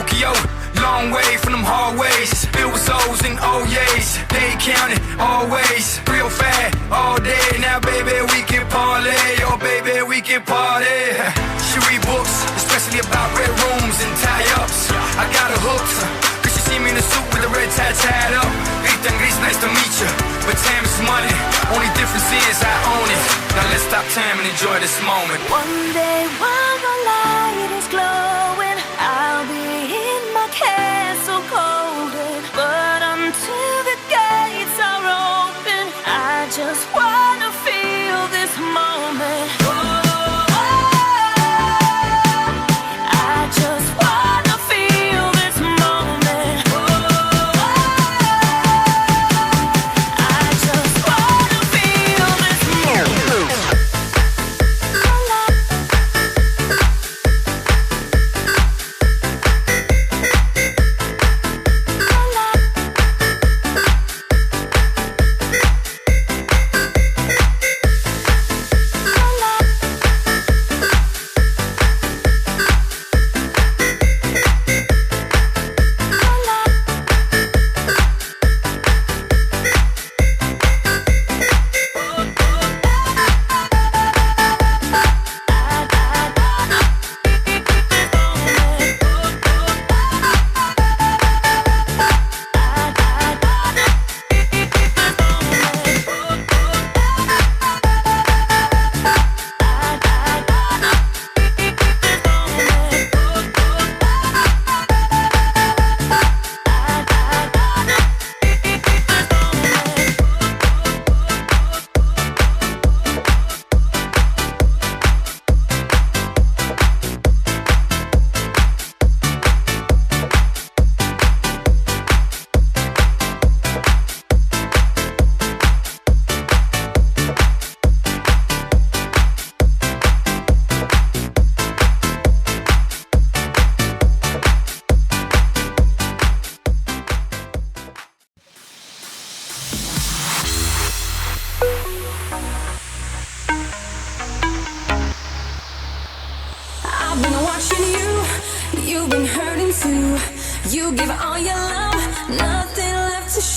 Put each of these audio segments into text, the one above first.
Tokyo. Long way from them hallways. Filled with O's and oh O's. They counting always. Real fat all day. Now, baby, we can parlay. Oh, baby, we can party. She read books, especially about red rooms and tie ups. I got her hooked. Cause she see me in a suit with a red tie tied up. Ethan Gris, nice to meet you. But time is money. Only difference is I own it. Now let's stop time and enjoy this moment. One day while the light is glowing, in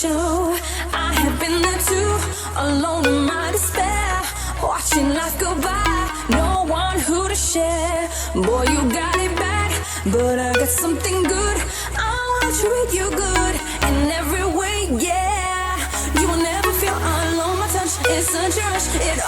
show. I have been there too, alone in my despair. Watching life go by, no one who to share. Boy, you got it bad, but I got something good. I wanna treat you good in every way, yeah. You will never feel alone. My touch is such a rush, it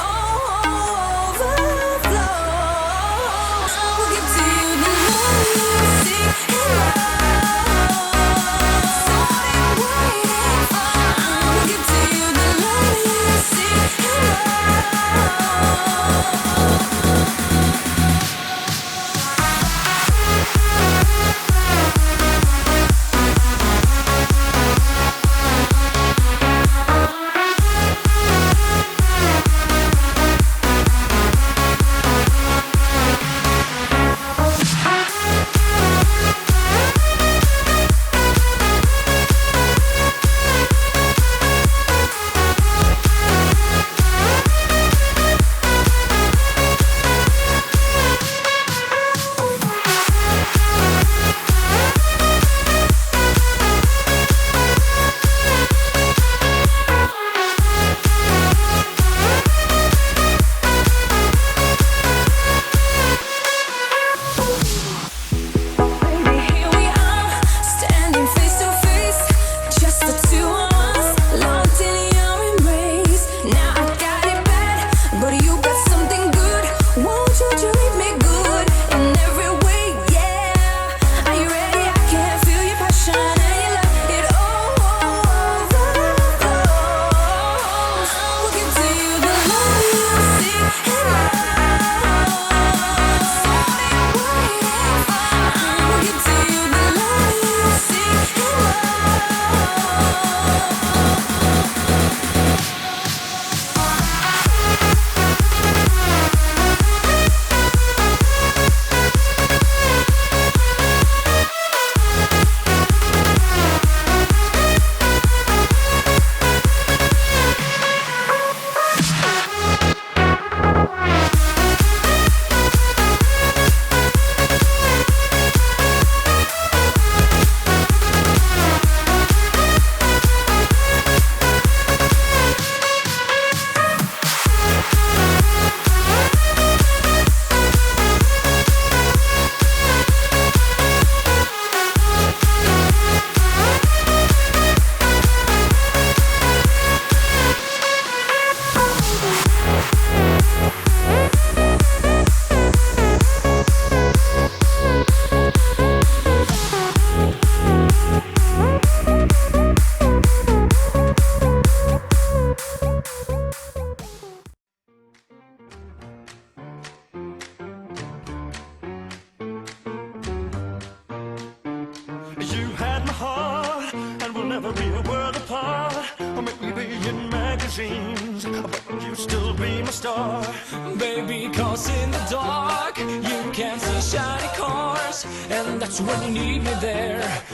when you need me there.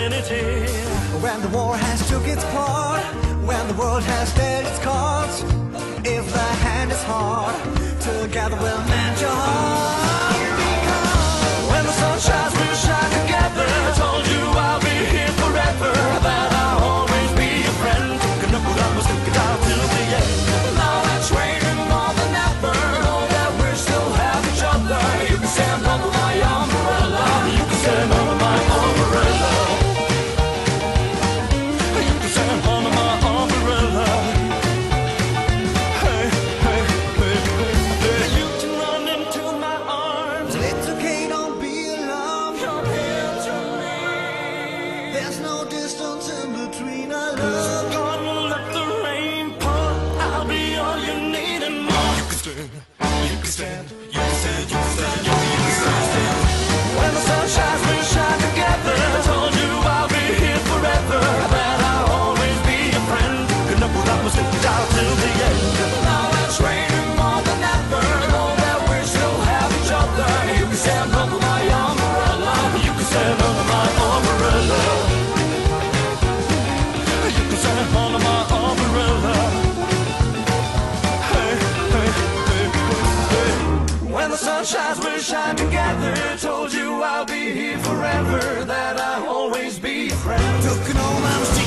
When the war has took its part, when the world has dealt its cards, if the hand is hard, together we'll mend your heart. here forever, that I'll always be friends. Took an old mom's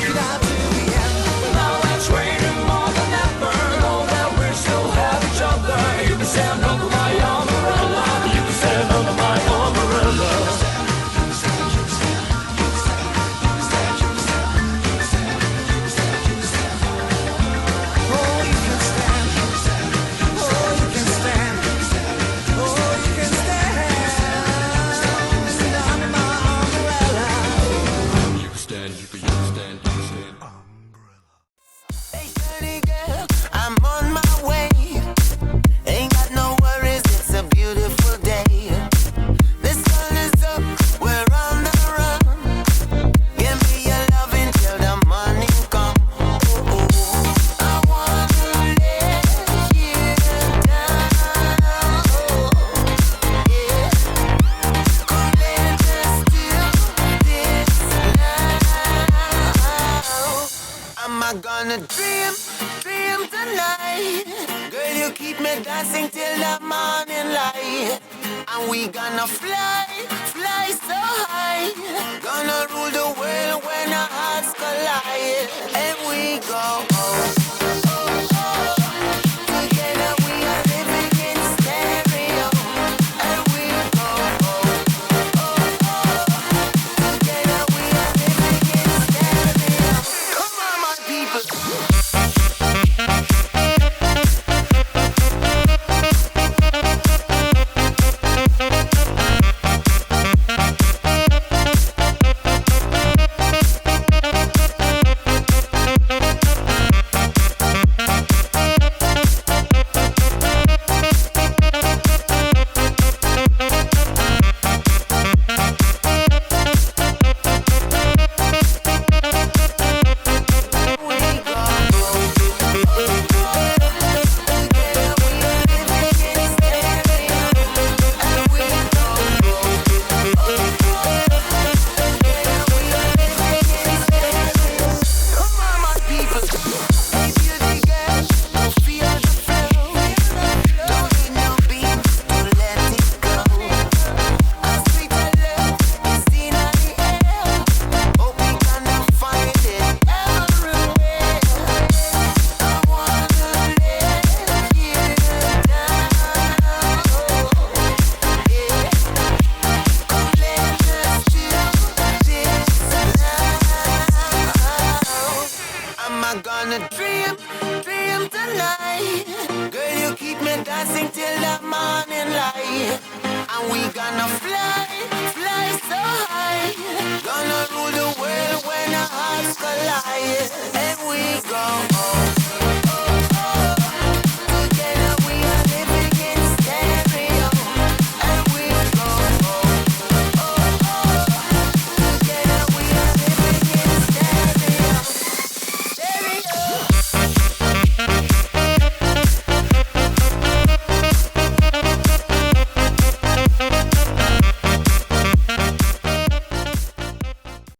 dream, dream tonight. Girl, you keep me dancing till the morning light. And we gonna fly, fly so high. Gonna rule the world when our hearts collide. And we go. Gonna